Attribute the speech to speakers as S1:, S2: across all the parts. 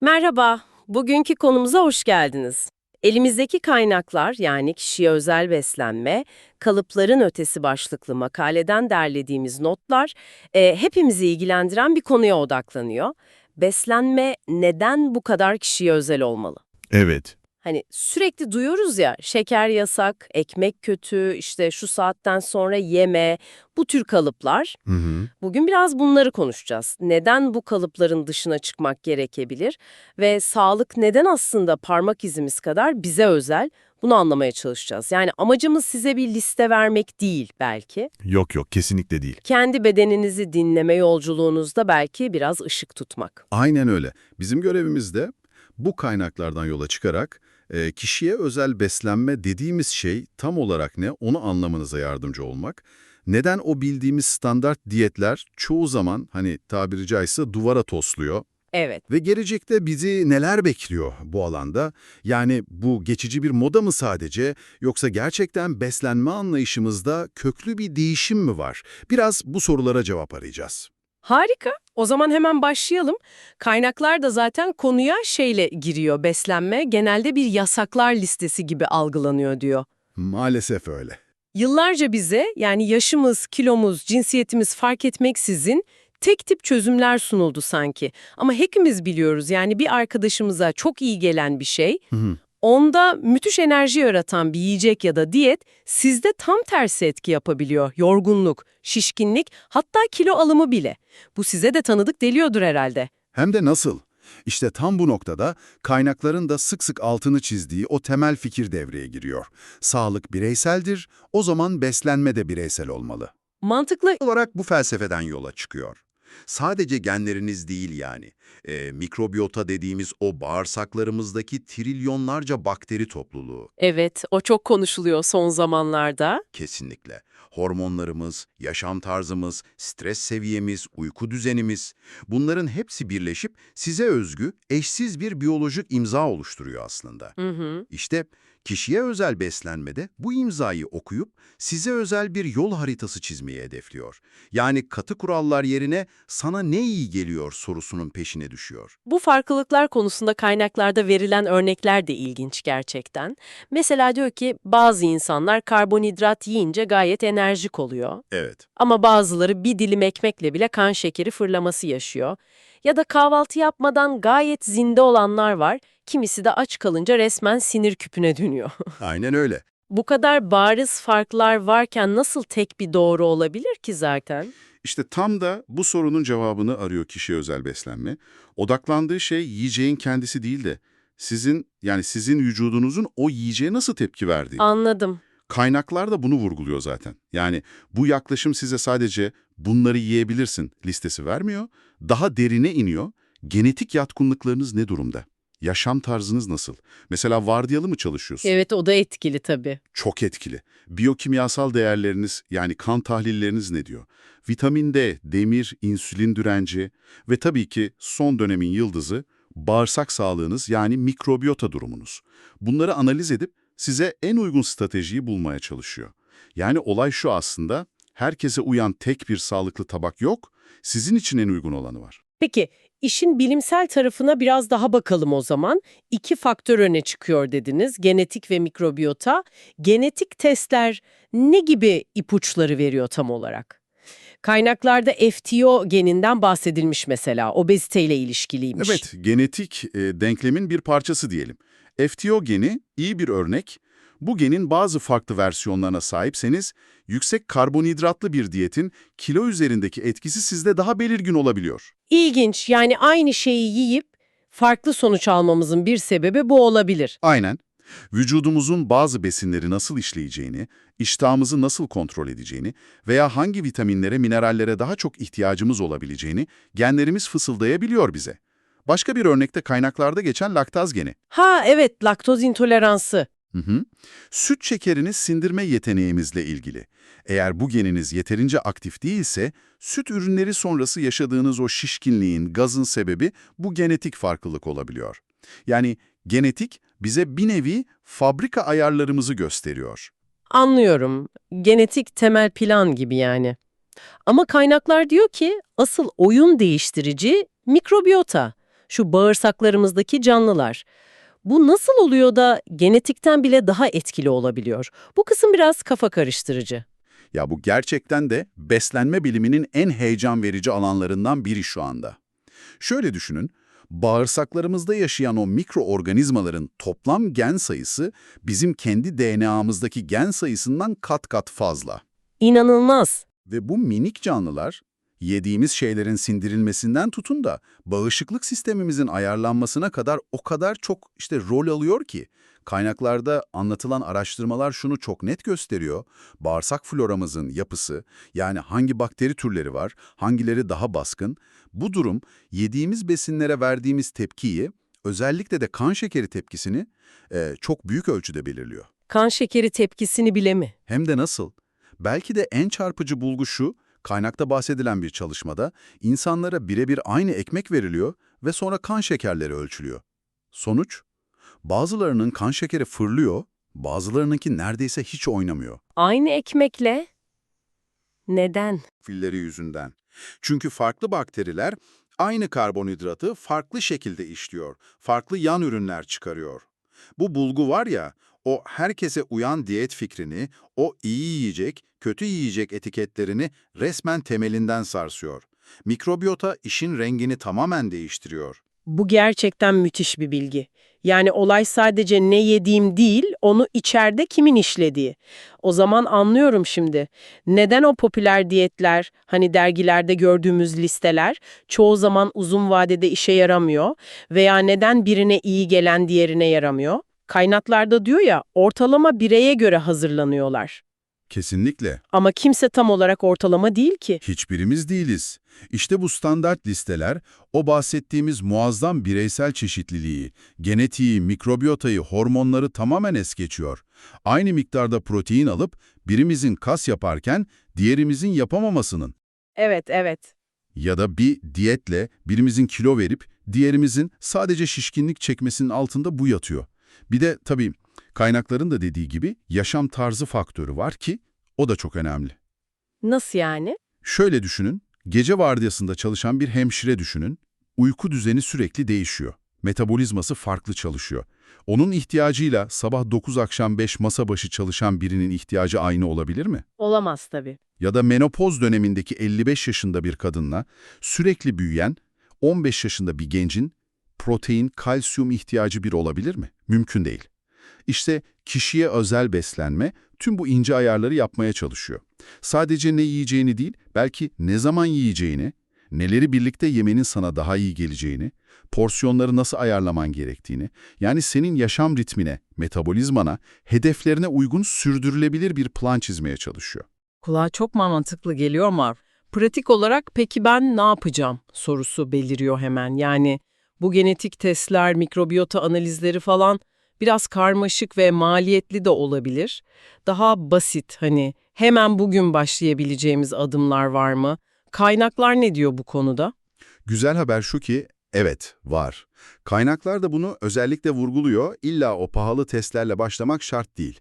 S1: Merhaba, bugünkü konumuza hoş geldiniz. Elimizdeki kaynaklar yani kişiye özel beslenme, kalıpların ötesi başlıklı makaleden derlediğimiz notlar e, hepimizi ilgilendiren bir konuya odaklanıyor. Beslenme neden bu kadar kişiye özel olmalı?
S2: Evet.
S1: Hani sürekli duyuyoruz ya şeker yasak, ekmek kötü, işte şu saatten sonra yeme, bu tür kalıplar.
S2: Hı hı.
S1: Bugün biraz bunları konuşacağız. Neden bu kalıpların dışına çıkmak gerekebilir ve sağlık neden aslında parmak izimiz kadar bize özel? Bunu anlamaya çalışacağız. Yani amacımız size bir liste vermek değil belki.
S2: Yok yok kesinlikle değil.
S1: Kendi bedeninizi dinleme yolculuğunuzda belki biraz ışık tutmak.
S3: Aynen öyle. Bizim görevimiz de bu kaynaklardan yola çıkarak e, kişiye özel beslenme dediğimiz şey tam olarak ne onu anlamanıza yardımcı olmak. Neden o bildiğimiz standart diyetler çoğu zaman hani tabiri caizse duvara tosluyor
S1: Evet.
S3: ve gelecekte bizi neler bekliyor bu alanda? Yani bu geçici bir moda mı sadece yoksa gerçekten beslenme anlayışımızda köklü bir değişim mi var? Biraz bu sorulara cevap arayacağız.
S1: Harika. O zaman hemen başlayalım. Kaynaklar da zaten konuya şeyle giriyor. Beslenme genelde bir yasaklar listesi gibi algılanıyor diyor.
S3: Maalesef öyle.
S1: Yıllarca bize yani yaşımız, kilomuz, cinsiyetimiz fark etmeksizin tek tip çözümler sunuldu sanki. Ama hepimiz biliyoruz yani bir arkadaşımıza çok iyi gelen bir şey,
S3: Hı hı.
S1: Onda müthiş enerji yaratan bir yiyecek ya da diyet sizde tam tersi etki yapabiliyor. Yorgunluk, şişkinlik, hatta kilo alımı bile. Bu size de tanıdık geliyordur herhalde.
S3: Hem de nasıl? İşte tam bu noktada kaynakların da sık sık altını çizdiği o temel fikir devreye giriyor. Sağlık bireyseldir, o zaman beslenme de bireysel olmalı.
S1: Mantıklı
S4: olarak bu felsefeden yola çıkıyor. Sadece genleriniz değil yani. E, mikrobiyota dediğimiz o bağırsaklarımızdaki trilyonlarca bakteri topluluğu
S1: Evet, o çok konuşuluyor son zamanlarda.
S4: kesinlikle. Hormonlarımız, yaşam tarzımız, stres seviyemiz, uyku düzenimiz bunların hepsi birleşip size özgü, eşsiz bir biyolojik imza oluşturuyor aslında.
S1: Hı hı.
S4: İşte kişiye özel beslenmede bu imzayı okuyup size özel bir yol haritası çizmeyi hedefliyor. Yani katı kurallar yerine sana ne iyi geliyor sorusunun peşine düşüyor.
S1: Bu farklılıklar konusunda kaynaklarda verilen örnekler de ilginç gerçekten. Mesela diyor ki bazı insanlar karbonhidrat yiyince gayet enerjik oluyor.
S4: Evet.
S1: Ama bazıları bir dilim ekmekle bile kan şekeri fırlaması yaşıyor. Ya da kahvaltı yapmadan gayet zinde olanlar var, kimisi de aç kalınca resmen sinir küpüne dönüyor.
S4: Aynen öyle.
S1: Bu kadar bariz farklar varken nasıl tek bir doğru olabilir ki zaten?
S5: İşte tam da bu sorunun cevabını arıyor kişiye özel beslenme. Odaklandığı şey yiyeceğin kendisi değil de sizin yani sizin vücudunuzun o yiyeceğe nasıl tepki verdiği.
S1: Anladım.
S5: Kaynaklar da bunu vurguluyor zaten. Yani bu yaklaşım size sadece bunları yiyebilirsin listesi vermiyor. Daha derine iniyor. Genetik yatkınlıklarınız ne durumda? Yaşam tarzınız nasıl? Mesela vardiyalı mı çalışıyorsun?
S1: Evet o da etkili tabii.
S5: Çok etkili. Biyokimyasal değerleriniz yani kan tahlilleriniz ne diyor? Vitamin D, demir, insülin direnci ve tabii ki son dönemin yıldızı bağırsak sağlığınız yani mikrobiyota durumunuz. Bunları analiz edip size en uygun stratejiyi bulmaya çalışıyor. Yani olay şu aslında, herkese uyan tek bir sağlıklı tabak yok, sizin için en uygun olanı var.
S1: Peki, işin bilimsel tarafına biraz daha bakalım o zaman. İki faktör öne çıkıyor dediniz, genetik ve mikrobiyota. Genetik testler ne gibi ipuçları veriyor tam olarak? Kaynaklarda FTO geninden bahsedilmiş mesela, obeziteyle ilişkiliymiş.
S5: Evet, genetik e, denklemin bir parçası diyelim. FTO geni iyi bir örnek. Bu genin bazı farklı versiyonlarına sahipseniz, yüksek karbonhidratlı bir diyetin kilo üzerindeki etkisi sizde daha belirgin olabiliyor.
S1: İlginç, yani aynı şeyi yiyip farklı sonuç almamızın bir sebebi bu olabilir.
S5: Aynen. Vücudumuzun bazı besinleri nasıl işleyeceğini, iştahımızı nasıl kontrol edeceğini veya hangi vitaminlere, minerallere daha çok ihtiyacımız olabileceğini genlerimiz fısıldayabiliyor bize. Başka bir örnekte kaynaklarda geçen laktaz geni.
S1: Ha evet, laktoz intoleransı.
S5: Hı hı. Süt şekerini sindirme yeteneğimizle ilgili. Eğer bu geniniz yeterince aktif değilse, süt ürünleri sonrası yaşadığınız o şişkinliğin, gazın sebebi bu genetik farklılık olabiliyor. Yani genetik bize bir nevi fabrika ayarlarımızı gösteriyor.
S1: Anlıyorum. Genetik temel plan gibi yani. Ama kaynaklar diyor ki asıl oyun değiştirici mikrobiyota. Şu bağırsaklarımızdaki canlılar. Bu nasıl oluyor da genetikten bile daha etkili olabiliyor? Bu kısım biraz kafa karıştırıcı.
S6: Ya bu gerçekten de beslenme biliminin en heyecan verici alanlarından biri şu anda. Şöyle düşünün, bağırsaklarımızda yaşayan o mikroorganizmaların toplam gen sayısı bizim kendi DNA'mızdaki gen sayısından kat kat fazla.
S1: İnanılmaz.
S6: Ve bu minik canlılar yediğimiz şeylerin sindirilmesinden tutun da bağışıklık sistemimizin ayarlanmasına kadar o kadar çok işte rol alıyor ki kaynaklarda anlatılan araştırmalar şunu çok net gösteriyor. Bağırsak floramızın yapısı yani hangi bakteri türleri var, hangileri daha baskın bu durum yediğimiz besinlere verdiğimiz tepkiyi özellikle de kan şekeri tepkisini eee, çok büyük ölçüde belirliyor.
S1: Kan şekeri tepkisini bile mi?
S6: Hem de nasıl? Belki de en çarpıcı bulgu şu, kaynakta bahsedilen bir çalışmada insanlara birebir aynı ekmek veriliyor ve sonra kan şekerleri ölçülüyor. Sonuç? Bazılarının kan şekeri fırlıyor, bazılarınınki neredeyse hiç oynamıyor.
S1: Aynı ekmekle? Neden?
S6: Filleri yüzünden. Çünkü farklı bakteriler aynı karbonhidratı farklı şekilde işliyor, farklı yan ürünler çıkarıyor. Bu bulgu var ya, o herkese uyan diyet fikrini, o iyi yiyecek, kötü yiyecek etiketlerini resmen temelinden sarsıyor. Mikrobiyota işin rengini tamamen değiştiriyor.
S1: Bu gerçekten müthiş bir bilgi. Yani olay sadece ne yediğim değil, onu içeride kimin işlediği. O zaman anlıyorum şimdi. Neden o popüler diyetler, hani dergilerde gördüğümüz listeler çoğu zaman uzun vadede işe yaramıyor veya neden birine iyi gelen diğerine yaramıyor? Kaynaklarda diyor ya, ortalama bireye göre hazırlanıyorlar.
S5: Kesinlikle.
S1: Ama kimse tam olarak ortalama değil ki.
S5: Hiçbirimiz değiliz. İşte bu standart listeler, o bahsettiğimiz muazzam bireysel çeşitliliği, genetiği, mikrobiyotayı, hormonları tamamen es geçiyor. Aynı miktarda protein alıp birimizin kas yaparken diğerimizin yapamamasının
S1: Evet, evet.
S5: ya da bir diyetle birimizin kilo verip diğerimizin sadece şişkinlik çekmesinin altında bu yatıyor. Bir de tabii kaynakların da dediği gibi yaşam tarzı faktörü var ki o da çok önemli.
S1: Nasıl yani?
S5: Şöyle düşünün, gece vardiyasında çalışan bir hemşire düşünün. Uyku düzeni sürekli değişiyor. Metabolizması farklı çalışıyor. Onun ihtiyacıyla sabah 9 akşam 5 masa başı çalışan birinin ihtiyacı aynı olabilir mi?
S1: Olamaz tabii.
S5: Ya da menopoz dönemindeki 55 yaşında bir kadınla sürekli büyüyen 15 yaşında bir gencin protein, kalsiyum ihtiyacı bir olabilir mi? Mümkün değil. İşte kişiye özel beslenme tüm bu ince ayarları yapmaya çalışıyor. Sadece ne yiyeceğini değil, belki ne zaman yiyeceğini, neleri birlikte yemenin sana daha iyi geleceğini, porsiyonları nasıl ayarlaman gerektiğini, yani senin yaşam ritmine, metabolizmana, hedeflerine uygun sürdürülebilir bir plan çizmeye çalışıyor.
S1: Kulağa çok mantıklı geliyor Marv. Pratik olarak peki ben ne yapacağım sorusu beliriyor hemen. Yani bu genetik testler, mikrobiyota analizleri falan biraz karmaşık ve maliyetli de olabilir. Daha basit hani hemen bugün başlayabileceğimiz adımlar var mı? Kaynaklar ne diyor bu konuda?
S5: Güzel haber şu ki, evet var. Kaynaklar da bunu özellikle vurguluyor, illa o pahalı testlerle başlamak şart değil.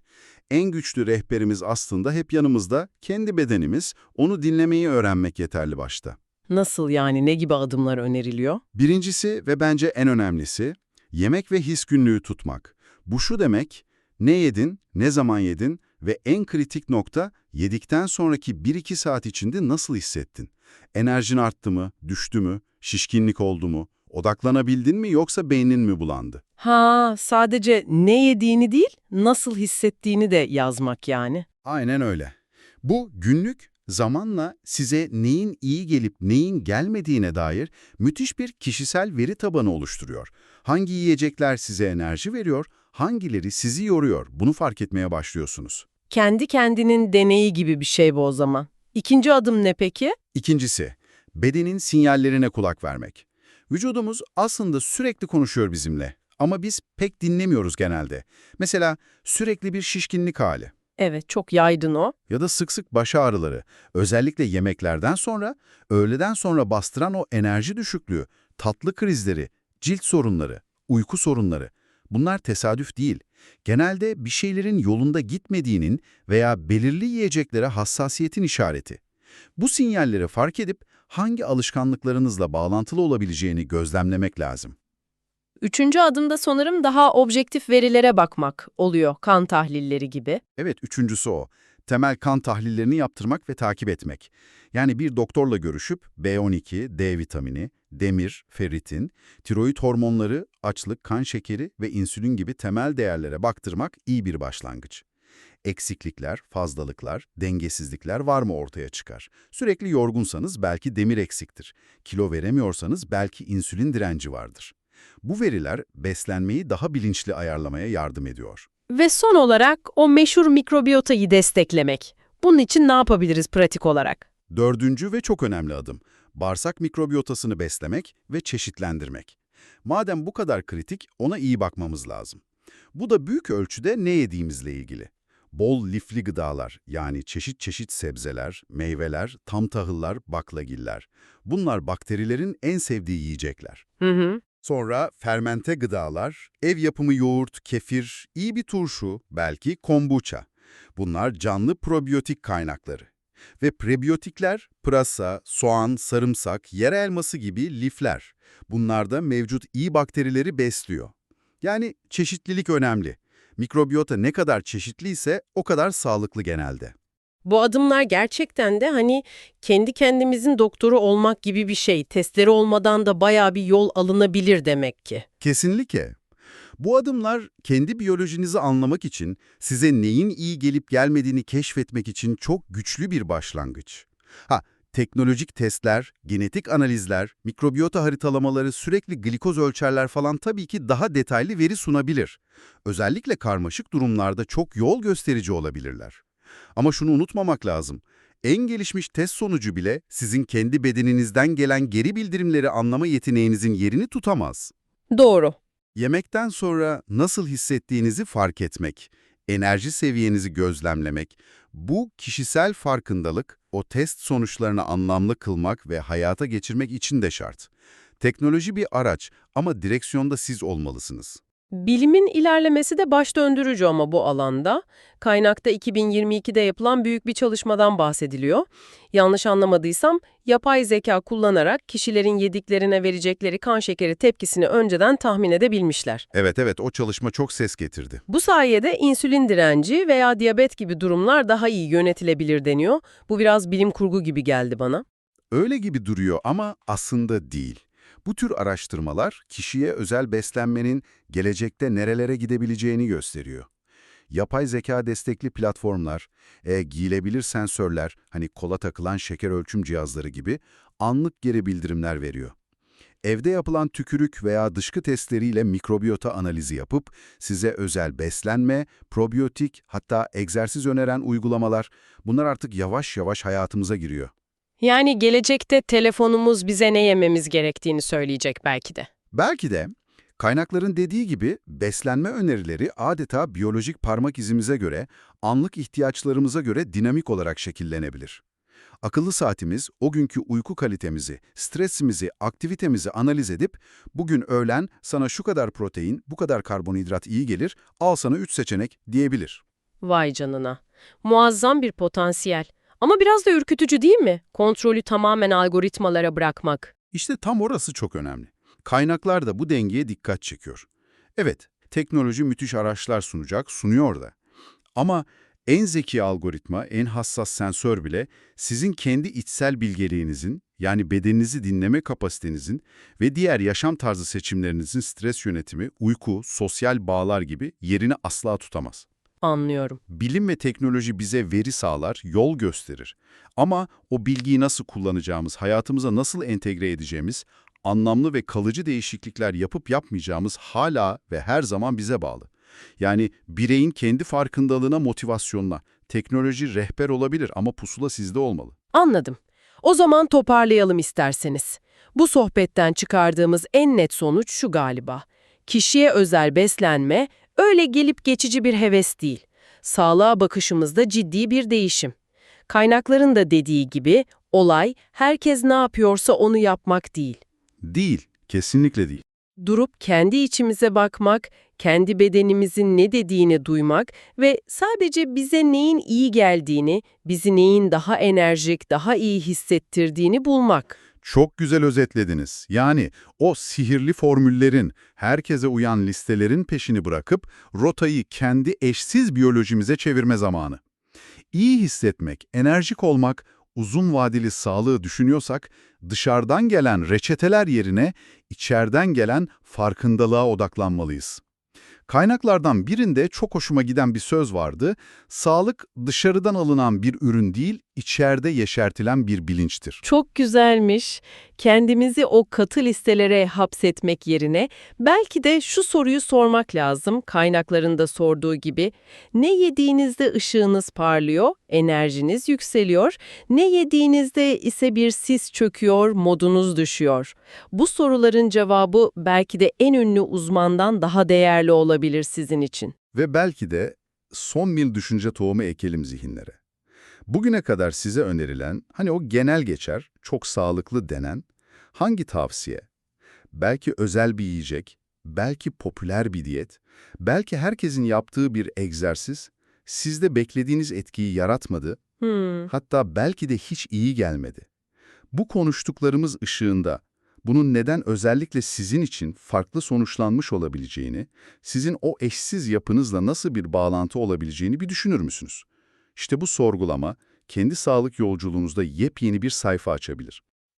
S5: En güçlü rehberimiz aslında hep yanımızda, kendi bedenimiz, onu dinlemeyi öğrenmek yeterli başta.
S1: Nasıl yani ne gibi adımlar öneriliyor?
S5: Birincisi ve bence en önemlisi, yemek ve his günlüğü tutmak. Bu şu demek, ne yedin, ne zaman yedin ve en kritik nokta yedikten sonraki 1-2 saat içinde nasıl hissettin? Enerjin arttı mı, düştü mü, şişkinlik oldu mu, odaklanabildin mi yoksa beynin mi bulandı?
S1: Ha, sadece ne yediğini değil, nasıl hissettiğini de yazmak yani.
S5: Aynen öyle. Bu günlük zamanla size neyin iyi gelip neyin gelmediğine dair müthiş bir kişisel veri tabanı oluşturuyor. Hangi yiyecekler size enerji veriyor, hangileri sizi yoruyor bunu fark etmeye başlıyorsunuz.
S1: Kendi kendinin deneyi gibi bir şey bu o zaman. İkinci adım ne peki?
S5: İkincisi, bedenin sinyallerine kulak vermek. Vücudumuz aslında sürekli konuşuyor bizimle ama biz pek dinlemiyoruz genelde. Mesela sürekli bir şişkinlik hali
S1: Evet, çok yaygın o.
S5: ya da sık sık baş ağrıları, özellikle yemeklerden sonra, öğleden sonra bastıran o enerji düşüklüğü, tatlı krizleri, cilt sorunları, uyku sorunları. Bunlar tesadüf değil. Genelde bir şeylerin yolunda gitmediğinin veya belirli yiyeceklere hassasiyetin işareti. Bu sinyalleri fark edip hangi alışkanlıklarınızla bağlantılı olabileceğini gözlemlemek lazım.
S1: Üçüncü adımda sanırım daha objektif verilere bakmak oluyor, kan tahlilleri gibi.
S5: Evet, üçüncüsü o. Temel kan tahlillerini yaptırmak ve takip etmek. Yani bir doktorla görüşüp B12, D vitamini, demir, ferritin, tiroid hormonları, açlık, kan şekeri ve insülin gibi temel değerlere baktırmak iyi bir başlangıç. Eksiklikler, fazlalıklar, dengesizlikler var mı ortaya çıkar. Sürekli yorgunsanız belki demir eksiktir. Kilo veremiyorsanız belki insülin direnci vardır. Bu veriler beslenmeyi daha bilinçli ayarlamaya yardım ediyor.
S1: Ve son olarak o meşhur mikrobiyotayı desteklemek. Bunun için ne yapabiliriz pratik olarak?
S5: Dördüncü ve çok önemli adım, bağırsak mikrobiyotasını beslemek ve çeşitlendirmek. Madem bu kadar kritik, ona iyi bakmamız lazım. Bu da büyük ölçüde ne yediğimizle ilgili. Bol lifli gıdalar, yani çeşit çeşit sebzeler, meyveler, tam tahıllar, baklagiller. Bunlar bakterilerin en sevdiği yiyecekler.
S1: Hı hı.
S5: Sonra fermente gıdalar, ev yapımı yoğurt, kefir, iyi bir turşu, belki kombuça. Bunlar canlı probiyotik kaynakları. Ve prebiyotikler, pırasa, soğan, sarımsak, yer elması gibi lifler. Bunlar da mevcut iyi bakterileri besliyor. Yani çeşitlilik önemli. Mikrobiyota ne kadar çeşitliyse o kadar sağlıklı genelde.
S1: Bu adımlar gerçekten de hani kendi kendimizin doktoru olmak gibi bir şey. Testleri olmadan da bayağı bir yol alınabilir demek ki.
S5: Kesinlikle. Bu adımlar kendi biyolojinizi anlamak için, size neyin iyi gelip gelmediğini keşfetmek için çok güçlü bir başlangıç. Ha, teknolojik testler, genetik analizler, mikrobiyota haritalamaları, sürekli glikoz ölçerler falan tabii ki daha detaylı veri sunabilir. Özellikle karmaşık durumlarda çok yol gösterici olabilirler. Ama şunu unutmamak lazım. En gelişmiş test sonucu bile sizin kendi bedeninizden gelen geri bildirimleri anlama yeteneğinizin yerini tutamaz.
S1: Doğru.
S5: Yemekten sonra nasıl hissettiğinizi fark etmek, enerji seviyenizi gözlemlemek, bu kişisel farkındalık, o test sonuçlarını anlamlı kılmak ve hayata geçirmek için de şart. Teknoloji bir araç ama direksiyonda siz olmalısınız.
S1: Bilimin ilerlemesi de baş döndürücü ama bu alanda. Kaynakta 2022'de yapılan büyük bir çalışmadan bahsediliyor. Yanlış anlamadıysam yapay zeka kullanarak kişilerin yediklerine verecekleri kan şekeri tepkisini önceden tahmin edebilmişler.
S5: Evet evet o çalışma çok ses getirdi.
S1: Bu sayede insülin direnci veya diyabet gibi durumlar daha iyi yönetilebilir deniyor. Bu biraz bilim kurgu gibi geldi bana.
S5: Öyle gibi duruyor ama aslında değil. Bu tür araştırmalar kişiye özel beslenmenin gelecekte nerelere gidebileceğini gösteriyor. Yapay zeka destekli platformlar, e, giyilebilir sensörler, hani kola takılan şeker ölçüm cihazları gibi anlık geri bildirimler veriyor. Evde yapılan tükürük veya dışkı testleriyle mikrobiyota analizi yapıp size özel beslenme, probiyotik hatta egzersiz öneren uygulamalar bunlar artık yavaş yavaş hayatımıza giriyor.
S1: Yani gelecekte telefonumuz bize ne yememiz gerektiğini söyleyecek belki de.
S5: Belki de kaynakların dediği gibi beslenme önerileri adeta biyolojik parmak izimize göre, anlık ihtiyaçlarımıza göre dinamik olarak şekillenebilir. Akıllı saatimiz o günkü uyku kalitemizi, stresimizi, aktivitemizi analiz edip bugün öğlen sana şu kadar protein, bu kadar karbonhidrat iyi gelir, al sana 3 seçenek diyebilir.
S1: Vay canına. Muazzam bir potansiyel. Ama biraz da ürkütücü değil mi? Kontrolü tamamen algoritmalara bırakmak.
S5: İşte tam orası çok önemli. Kaynaklar da bu dengeye dikkat çekiyor. Evet, teknoloji müthiş araçlar sunacak, sunuyor da. Ama en zeki algoritma, en hassas sensör bile sizin kendi içsel bilgeliğinizin, yani bedeninizi dinleme kapasitenizin ve diğer yaşam tarzı seçimlerinizin stres yönetimi, uyku, sosyal bağlar gibi yerini asla tutamaz.
S1: Anlıyorum.
S5: Bilim ve teknoloji bize veri sağlar, yol gösterir. Ama o bilgiyi nasıl kullanacağımız, hayatımıza nasıl entegre edeceğimiz, anlamlı ve kalıcı değişiklikler yapıp yapmayacağımız hala ve her zaman bize bağlı. Yani bireyin kendi farkındalığına, motivasyonuna, teknoloji rehber olabilir ama pusula sizde olmalı.
S1: Anladım. O zaman toparlayalım isterseniz. Bu sohbetten çıkardığımız en net sonuç şu galiba. Kişiye özel beslenme öyle gelip geçici bir heves değil. Sağlığa bakışımızda ciddi bir değişim. Kaynakların da dediği gibi olay herkes ne yapıyorsa onu yapmak değil.
S5: Değil, kesinlikle değil.
S1: Durup kendi içimize bakmak, kendi bedenimizin ne dediğini duymak ve sadece bize neyin iyi geldiğini, bizi neyin daha enerjik, daha iyi hissettirdiğini bulmak.
S5: Çok güzel özetlediniz. Yani o sihirli formüllerin, herkese uyan listelerin peşini bırakıp rotayı kendi eşsiz biyolojimize çevirme zamanı. İyi hissetmek, enerjik olmak, uzun vadeli sağlığı düşünüyorsak dışarıdan gelen reçeteler yerine içeriden gelen farkındalığa odaklanmalıyız. Kaynaklardan birinde çok hoşuma giden bir söz vardı. Sağlık dışarıdan alınan bir ürün değil, içeride yeşertilen bir bilinçtir.
S1: Çok güzelmiş. Kendimizi o katı listelere hapsetmek yerine belki de şu soruyu sormak lazım kaynaklarında sorduğu gibi. Ne yediğinizde ışığınız parlıyor, enerjiniz yükseliyor, ne yediğinizde ise bir sis çöküyor, modunuz düşüyor. Bu soruların cevabı belki de en ünlü uzmandan daha değerli olabilir sizin için.
S5: Ve belki de son bir düşünce tohumu ekelim zihinlere. Bugüne kadar size önerilen, hani o genel geçer, çok sağlıklı denen, hangi tavsiye? Belki özel bir yiyecek, belki popüler bir diyet, belki herkesin yaptığı bir egzersiz, sizde beklediğiniz etkiyi yaratmadı,
S1: Hmm.
S5: hatta belki de hiç iyi gelmedi. Bu konuştuklarımız ışığında, bunun neden özellikle sizin için farklı sonuçlanmış olabileceğini, sizin o eşsiz yapınızla nasıl bir bağlantı olabileceğini bir düşünür müsünüz? İşte bu sorgulama, kendi sağlık yolculuğunuzda yepyeni bir sayfa açabilir.